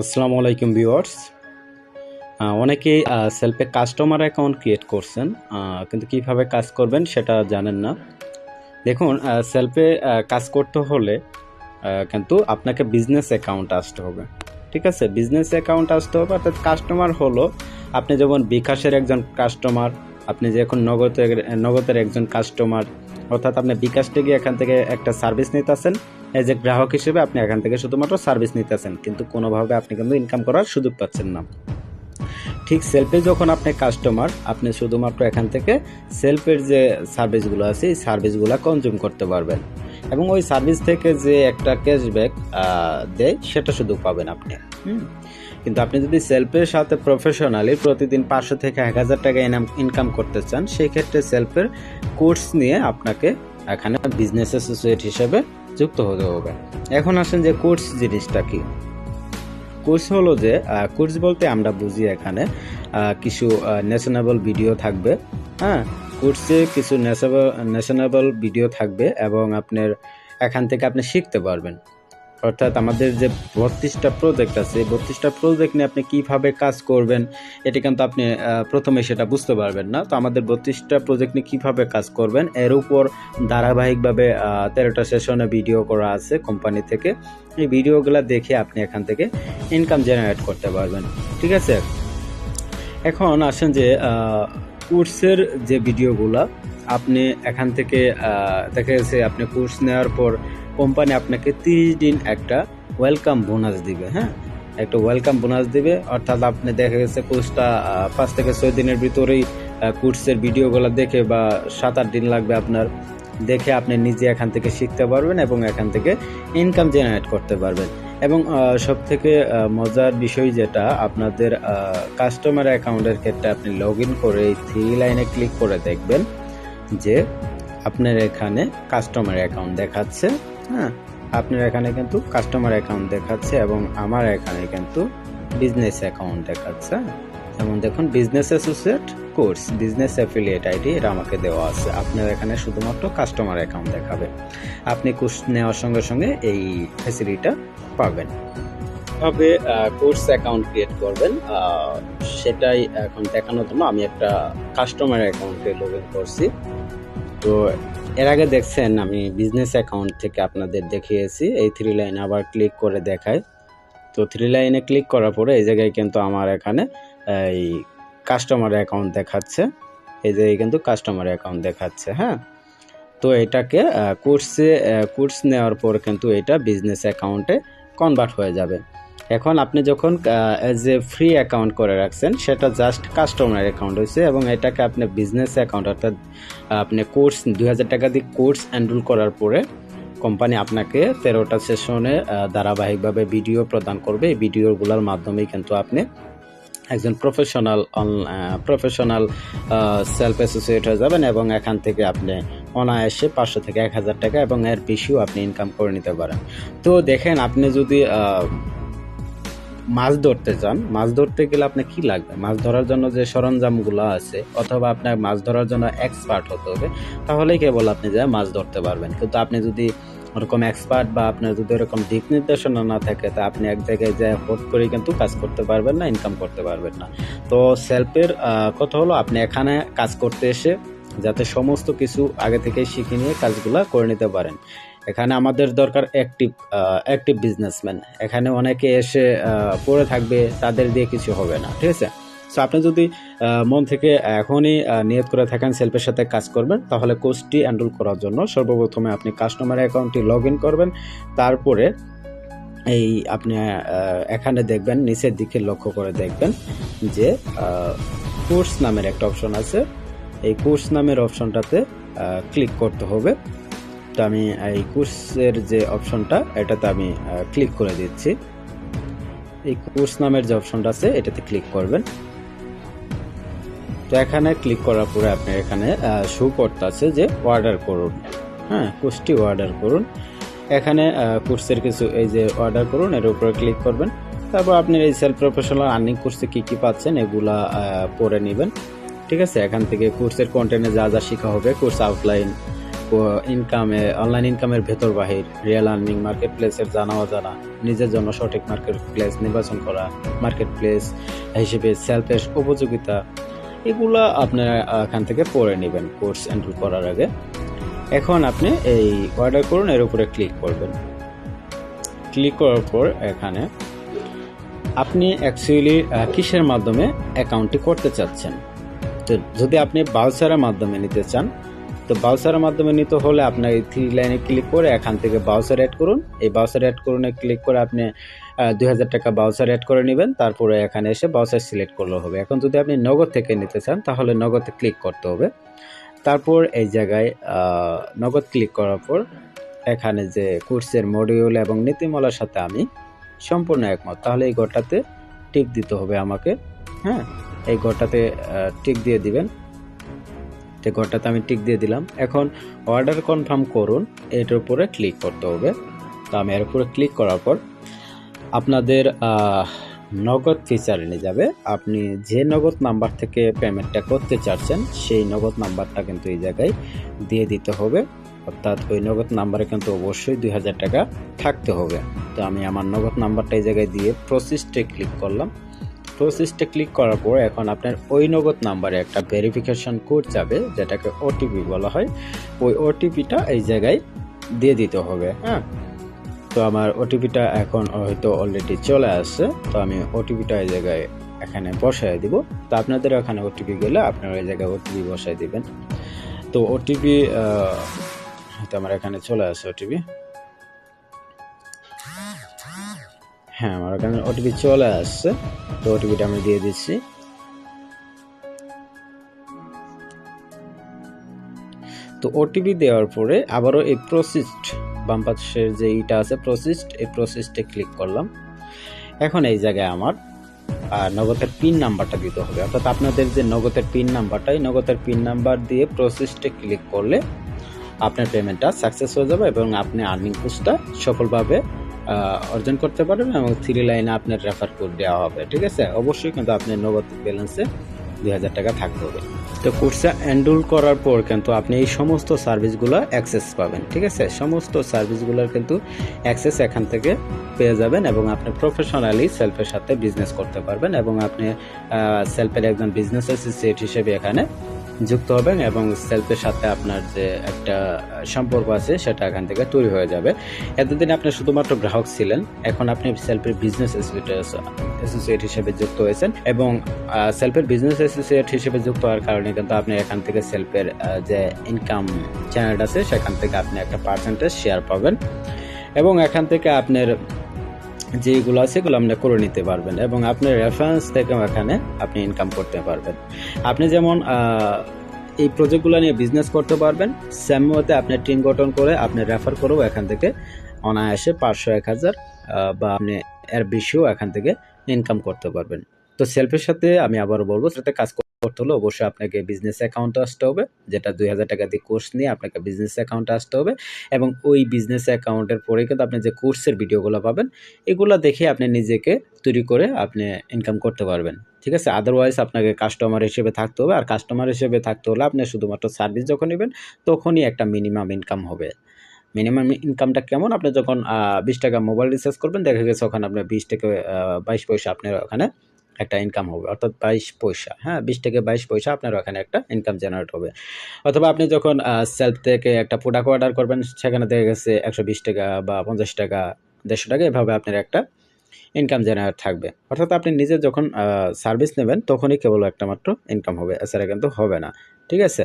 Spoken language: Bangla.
আসসালামু আলাইকুম ভিউয়ার্স। অনেকেই সেলফে কাস্টমার অ্যাকাউন্ট ক্রিয়েট করছেন কিন্তু কীভাবে কাজ করবেন সেটা জানেন না। দেখুন সেলফে কাজ করতে হলে কিন্তু আপনাকে বিজনেস অ্যাকাউন্ট আসতে হবে, ঠিক আছে? বিজনেস অ্যাকাউন্ট আসতে হবে, অর্থাৎ কাস্টমার হলো, আপনি যেমন বিকাশের একজন কাস্টমার আপনি যখন নগদের নগদের একজন কাস্টমার অর্থাৎ আপনি বিকাশ থেকে এখান থেকে একটা সার্ভিস নিতেছেন এই যে গ্রাহক হিসেবে আপনি এখান থেকে শুধুমাত্র সার্ভিস নিতেছেন, কিন্তু কোনোভাবে আপনি কিন্তু ইনকাম করার সুযোগ পাচ্ছেন না। ঠিক সেলফে যখন আপনি কাস্টমার আপনি শুধুমাত্র এখান থেকে সেলফের যে সার্ভিসগুলো আছে, এই সার্ভিসগুলো কনজিউম করতে পারবেন। এবং ওই সার্ভিস থেকে যে একটা ক্যাশব্যাক দেয়, সেটা শুধু পাবেন আপনি। কিন্তু আপনি যদি সেলফের সাথে প্রফেশনালি প্রতিদিন পাঁচশো থেকে এক হাজার টাকা ইনকাম করতে চান, সেই ক্ষেত্রে সেলফের কোর্স নিয়ে আপনাকে এখানে বিজনেস অ্যাসোসিয়েট হিসেবে যুক্ত হতে হবে। এখন আসেন যে কোর্স জিনিসটা কি। কোর্স হলো যে কোর্স বলতে আমরা বুঝি এখানে কিছু ন্যাশনেবল ভিডিও থাকবে হ্যাঁ? কোর্সে কিছু ন্যাশনেবল ভিডিও থাকবে এবং আপনার এখান থেকে আপনি শিখতে পারবেন। অর্থাৎ আমাদের যে বত্রিশটা প্রজেক্ট আছে, এই বত্রিশটা প্রজেক্ট নিয়ে আপনি কীভাবে কাজ করবেন, এটা কিন্তু আপনি প্রথমে সেটা বুঝতে পারবেন না। তো আমাদের বত্রিশটা প্রজেক্ট নিয়ে কীভাবে কাজ করবেন, এর উপর ধারাবাহিকভাবে তেরোটা সেশনে ভিডিও করা আছে কোম্পানি থেকে। এই ভিডিওগুলো দেখে আপনি এখান থেকে ইনকাম জেনারেট করতে পারবেন, ঠিক আছে? এখন আসেন যে কোর্সের যে ভিডিওগুলো আপনি এখান থেকে দেখা গেছে আপনি কোর্স নেওয়ার পর কোম্পানি আপনাকে তিরিশ দিন একটা ওয়েলকাম বোনাস দিবে হ্যাঁ? একটা ওয়েলকাম বোনাস দিবে, অর্থাৎ আপনি দেখা গেছে কোর্সটা পাঁচ থেকে ছয় দিনের ভিতরেই কোর্সের ভিডিওগুলো দেখে বা সাত আট দিন লাগবে আপনার, দেখে আপনি নিজে এখান থেকে শিখতে পারবেন এবং এখান থেকে ইনকাম জেনারেট করতে পারবেন। এবং সব থেকে মজার বিষয় যেটা, আপনাদের কাস্টমার অ্যাকাউন্টের ক্ষেত্রে আপনি লগ ইন করে এই থ্রি লাইনে ক্লিক করে দেখবেন যে আপনার এখানে কাস্টমার অ্যাকাউন্ট দেখাচ্ছে। হ্যাঁ। আপনার এখানে কিন্তু কাস্টমার অ্যাকাউন্ট দেখাচ্ছে এবং আমার এখানে কিন্তু বিজনেস অ্যাকাউন্ট দেখাচ্ছে। যেমন দেখুন business associate course business affiliate ID এটা আমাকে দেওয়া আছে। আপনার এখানে শুধুমাত্র কাস্টমার অ্যাকাউন্ট দেখাবে। আপনি কোর্স নেওয়ার সঙ্গে সঙ্গে এই ফ্যাসিলিটিটা পাবেন। তবে কোর্স অ্যাকাউন্ট ক্রিয়েট করবেন। সেটাই এখন দেখানোর জন্য আমি একটা কাস্টমার অ্যাকাউন্টে লগ ইন করছি। তো এর আগে দেখছেন, আমি বিজনেস অ্যাকাউন্ট থেকে আপনাদের দেখিয়েছি। এই থ্রি লাইন আবার ক্লিক করে দেখায় তো থ্রি লাইনে ক্লিক করার পরে এই জায়গায় কিন্তু আমার এখানে, এই কাস্টমার অ্যাকাউন্ট দেখাচ্ছে। এই জায়গায় কিন্তু কাস্টমার অ্যাকাউন্ট দেখাচ্ছে হ্যাঁ? তো এটাকে কোর্সে কোর্স নেওয়ার পর কিন্তু এটা বিজনেস অ্যাকাউন্টে কনভার্ট হয়ে যাবে। এখন আপনি যখন এ ফ্রি অ্যাকাউন্ট করে রাখছেন, সেটা জাস্ট কাস্টমার অ্যাকাউন্ট হয়েছে এবং এটাকে আপনি বিজনেস অ্যাকাউন্ট অর্থাৎ আপনি কোর্স দুই হাজার টাকা দিয়ে কোর্স এনরোল করার পরে কোম্পানি আপনাকে তেরোটা সেশনে ধারাবাহিকভাবে ভিডিও প্রদান করবে। এই ভিডিওগুলোর মাধ্যমেই কিন্তু আপনি একজন প্রফেশনাল প্রফেশনাল সেলফ অ্যাসোসিয়েট হয়ে যাবেন এবং এখান থেকে আপনি অনায়াসে পাঁচশো থেকে এক হাজার টাকা এবং এর বেশিও আপনি ইনকাম করে নিতে পারেন। তো দেখেন, আপনি যদি মাছ ধরতে চান মাছ ধরতে গেলে আপনার কি লাগবে? মাছ ধরার জন্য যে সরঞ্জামগুলো আছে, অথবা আপনার মাছ ধরার জন্য এক্সপার্ট হতে হবে, তাহলেই কেবল আপনি যা মাছ ধরতে পারবেন। কিন্তু আপনি যদি ওরকম এক্সপার্ট বা আপনার যদি ওরকম দিক নির্দেশনা না থাকে, তা আপনি এক জায়গায় যে হোট করে কিন্তু কাজ করতে পারবেন না ইনকাম করতে পারবেন না। তো সেলফের কথা হলো আপনি এখানে কাজ করতে এসে যাতে সমস্ত কিছু আগে থেকে শিখে নিয়ে কাজগুলো করে নিতে পারেন। এখানে আমাদের দরকার অ্যাক্টিভ অ্যাক্টিভ বিজনেসম্যান এখানে অনেকে এসে পড়ে থাকবে, তাদের দিয়ে কিছু হবে না, ঠিক আছে? সো আপনি যদি মন থেকে এখনই নিয়ত করে থাকেন সেলফের সাথে কাজ করবেন, তাহলে কোর্সটি এনরোল করার জন্য সর্বপ্রথমে আপনি কাস্টমার অ্যাকাউন্টটি লগ করবেন। তারপরে এই আপনি এখানে দেখবেন, নিচের দিকে লক্ষ্য করে দেখবেন যে কোর্স নামের একটা অপশন আছে। এই কোর্স নামের অপশনটাতে ক্লিক করতে হবে। তো আমি, এই কোর্সের যে অপশনটা, এটাতে আমি ক্লিক করে দিচ্ছি। এই কোর্স নামের যে অপশনটা আছে, এটাতে ক্লিক করবেন। তো এখানে ক্লিক করার পরে আপনি এখানে শো করতে আছে যে অর্ডার করুন। হ্যাঁ কোর্সটি অর্ডার করুন। এখানে কোর্সের কিছু, এই যে অর্ডার করুন, এর উপরে ক্লিক করবেন। তারপর আপনি এই সেলফ প্রফেশনাল আর্নিং কোর্সে কী কী পাচ্ছেন, এগুলা পড়ে নেবেন। ঠিক আছে? এখান থেকে কোর্সের কন্টেন্টে যা যা শেখা হবে কোর্স আউটলাইন ইনকামে অনলাইন ইনকামের ভেতর বাহির রিয়েল আর্নিং মার্কেট প্লেসের জানা অজানা নিজের জন্য সঠিক মার্কেট প্লেস নির্বাচন করা মার্কেট প্লেস হিসেবে সেলফের উপযোগিতা, এগুলা আপনারা এখান থেকে পড়ে নেবেন কোর্স এন্ট্রি করার আগে। এখন আপনি এই অর্ডার করুন, এর উপরে ক্লিক করবেন। ক্লিক করার পর এখানে আপনি অ্যাকচুয়ালি কিসের মাধ্যমে অ্যাকাউন্টটি করতে চাচ্ছেন? তো যদি আপনি বাউচারের মাধ্যমে নিতে চান তো বাউসারের মাধ্যমে নিতে হলে আপনার এই থ্রি লাইনে ক্লিক করে এখান থেকে বাউচার অ্যাড করুন। এই বাউসার অ্যাড করুনে ক্লিক করে আপনি দুই হাজার টাকা বাউসার অ্যাড করে নেবেন। তারপরে এখানে এসে বাউসার সিলেক্ট করলে হবে। এখন যদি আপনি নগদ থেকে নিতে চান, তাহলে নগদে ক্লিক করতে হবে। তারপর এই জায়গায় নগদ ক্লিক করার পর এখানে যে কোর্সের মডিউল এবং নীতিমালার সাথে আমি সম্পূর্ণ একমত। তাহলে এই ঘরটাতে টিক দিতে হবে আমাকে। হ্যাঁ? এই ঘরটাতে টিক দিয়ে দিবেন। এই ঘরটাতে আমি টিক দিয়ে দিলাম। এখন অর্ডার কনফার্ম করুন, এটার উপরে ক্লিক করতে হবে। তো আমি এর উপরে ক্লিক করার পর আপনাদের নগদ ফিচারে নিয়ে যাবে। আপনি যে নগদ নাম্বার থেকে পেমেন্টটা করতে চাচ্ছেন, সেই নগদ নাম্বারটা কিন্তু এই জায়গায় দিয়ে দিতে হবে। অর্থাৎ ওই নগদ নাম্বারে কিন্তু অবশ্যই দুই হাজার টাকা থাকতে হবে। তো আমি আমার নগদ নাম্বারটা এই জায়গায় দিয়ে প্রসেসটে ক্লিক করলাম। প্রসেসটে ক্লিক করার পর এখন আপনার ওই নগদ নাম্বারে একটা ভেরিফিকেশন কোড যাবে, যেটাকে ওটিপি বলা হয়। ওই ওটিপিটা এই জায়গায় দিয়ে দিতে হবে হ্যাঁ? তো আমার ওটিপিটা এখন হয়তো অলরেডি চলে আসছে, তো আমি ওটিপিটা এই জায়গায় এখানে বসায় দিব। তো আপনাদের এখানে ওটিপি গেলে আপনারা এই জায়গায় ওটিপি বসায় দিবেন। তো ওটিপি হয়তো আমার এখানে চলে আসছে ওটিপি হ্যাঁ আমার এখানে ওটিপি চলে আসছে, তো ওটিপিটা আমি দিয়ে দিচ্ছি। তো ওটিপি দেওয়ার পরে আবারও এই প্রসিস্ট বাম পাশের যে ইটা আছে প্রসিস্ট এই প্রসিস্টে ক্লিক করলাম। এখন এই জায়গায় আমার নগদের পিন নাম্বারটা দিতে হবে। অর্থাৎ আপনাদের যে নগদের পিন নাম্বারটাই নগদের পিন নাম্বার দিয়ে প্রসেসটে ক্লিক করলে আপনার পেমেন্টটা সাকসেস হয়ে যাবে এবং আপনি আর্নিং কোর্সটা সফলভাবে অর্জন করতে পারবেন এবং থ্রি লাইনে আপনার রেফার কোড দেওয়া হবে, ঠিক আছে? অবশ্যই কিন্তু আপনার নগদ ব্যালেন্সে দুই হাজার টাকা থাকতে হবে। তো কোর্সে এনরোল করার পর কিন্তু আপনি এই সমস্ত সার্ভিসগুলো অ্যাক্সেস পাবেন, ঠিক আছে? সমস্ত সার্ভিসগুলোর কিন্তু অ্যাক্সেস এখান থেকে পেয়ে যাবেন এবং আপনি প্রফেশনালি সেলফের সাথে বিজনেস করতে পারবেন এবং আপনি সেলফের একজন বিজনেস অ্যাসোসিয়েট হিসেবে এখানে যুক্ত হবেন এবং সেলফের সাথে আপনার যে একটা সম্পর্ক আছে, সেটা এখান থেকে তৈরি হয়ে যাবে। এতদিন আপনি শুধুমাত্র গ্রাহক ছিলেন, এখন আপনি সেলফের বিজনেস অ্যাসোসিয়েট হিসেবে যুক্ত হয়েছেন এবং সেলফের বিজনেস অ্যাসোসিয়েট হিসেবে যুক্ত হওয়ার কারণে কিন্তু আপনি এখান থেকে সেলফের যে ইনকাম চ্যানেল আছে, সেখান থেকে আপনি একটা পার্সেন্টেজ শেয়ার পাবেন। এবং এখান থেকে আপনার যেগুলো আছে, এগুলো আপনি করে নিতে পারবেন এবং আপনার রেফারেন্স থেকেও এখানে আপনি ইনকাম করতে পারবেন। আপনি যেমন এই প্রজেক্টগুলো নিয়ে বিজনেস করতে পারবেন সেম মতে আপনি টিম গঠন করে আপনি রেফার করেও এখান থেকে অনায়াসে পাঁচশো, এক হাজার বা আপনি এর বেশিও এখান থেকে ইনকাম করতে পারবেন। তো সেলফের সাথে আমি আবার বলব সাথে কাজ করতে হলে অবশ্যই আপনাকে বিজনেস অ্যাকাউন্টে আসতে হবে, যেটা দুই হাজার টাকা দিয়ে কোর্স নিয়ে আপনাকে বিজনেস অ্যাকাউন্টে আসতে হবে এবং ওই বিজনেস অ্যাকাউন্টের পরে কিন্তু আপনি যে কোর্সের ভিডিওগুলো পাবেন, এগুলো দেখে আপনি নিজেকে তৈরি করে আপনি ইনকাম করতে পারবেন। ঠিক আছে? আদারওয়াইজ আপনাকে কাস্টমার হিসেবে থাকতে হবে, আর কাস্টমার হিসেবে থাকতে হলে আপনি শুধুমাত্র সার্ভিস যখন নেবেন, তখনই একটা মিনিমাম ইনকাম হবে। মিনিমাম ইনকামটা কেমন? আপনি যখন বিশ টাকা মোবাইল রিচার্জ করবেন, দেখা গেছে ওখানে আপনার বিশ থেকে বাইশ পয়সা আপনার ওখানে একটা ইনকাম হবে, অর্থাৎ বাইশ পয়সা হ্যাঁ? বিশ থেকে বাইশ পয়সা আপনার ওখানে একটা ইনকাম জেনারেট হবে। অথবা আপনি যখন সেলফ থেকে একটা প্রোডাক্ট অর্ডার করবেন, সেখানে দেখা গেছে একশো বিশ টাকা বা পঞ্চাশ টাকা, দেড়শো টাকা, এভাবে আপনার একটা ইনকাম জেনারেট থাকবে। অর্থাৎ আপনি নিজে যখন সার্ভিস নেবেন, তখনই কেবল একটা মাত্র ইনকাম হবে, এছাড়া কিন্তু হবে না। ঠিক আছে?